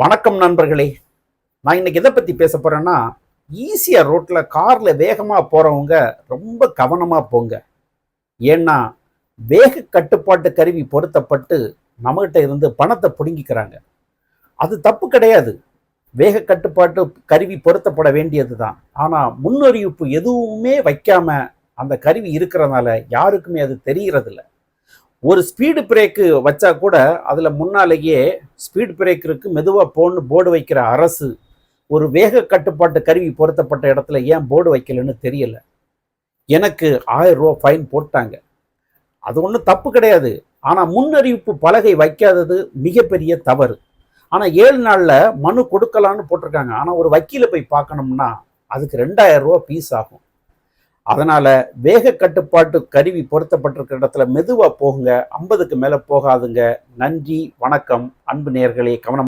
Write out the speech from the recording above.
வணக்கம் நண்பர்களே. நான் இன்னைக்கு எதை பற்றி பேச போகிறேன்னா ஈஸியாக ரோட்டில் காரில் வேகமாக போகிறவங்க ரொம்ப கவனமாக போங்க. ஏன்னா வேக கட்டுப்பாட்டு கருவி பொருத்தப்பட்டு நம்மகிட்ட இருந்து பணத்தை பிடுங்கிக்கிறாங்க. அது தப்பு கிடையாது. வேக கட்டுப்பாட்டு கருவி பொருத்தப்பட வேண்டியது தான் ஆனால் முன்னறிவிப்பு எதுவுமே வைக்காம அந்த கருவி இருக்கிறதுனால யாருக்குமே அது தெரியறதில்ல ஒரு ஸ்பீடு பிரேக்கு வச்சா கூட அதில் முன்னாலேயே ஸ்பீட் பிரேக்கருக்கு மெதுவாக போன்னு போர்டு வைக்கிற அரசு ஒரு வேக கட்டுப்பாட்டு கருவி பொருத்தப்பட்ட இடத்துல ஏன் போர்டு வைக்கலன்னு தெரியல. எனக்கு ஆயிரம் ரூபா ஃபைன் போட்டாங்க. அது ஒன்றும் தப்பு கிடையாது. ஆனால் முன்னறிவிப்பு பலகை வைக்காதது மிகப்பெரிய தவறு. ஆனால் ஏழு நாளில் மனு கொடுக்கலான்னு போட்டிருக்காங்க. ஆனால் ஒரு வக்கீலை போய் பார்க்கணும்னா அதுக்கு ரெண்டாயிரம் ரூபா ஃபீஸ் ஆகும். அதனால் வேக கட்டுப்பாட்டு கருவி பொருத்தப்பட்டிருக்கிற இடத்துல மெதுவாக போகுங்க. ஐம்பதுக்கு மேலே போகாதுங்க. நன்றி வணக்கம். அன்பு நேர்களே கவனம்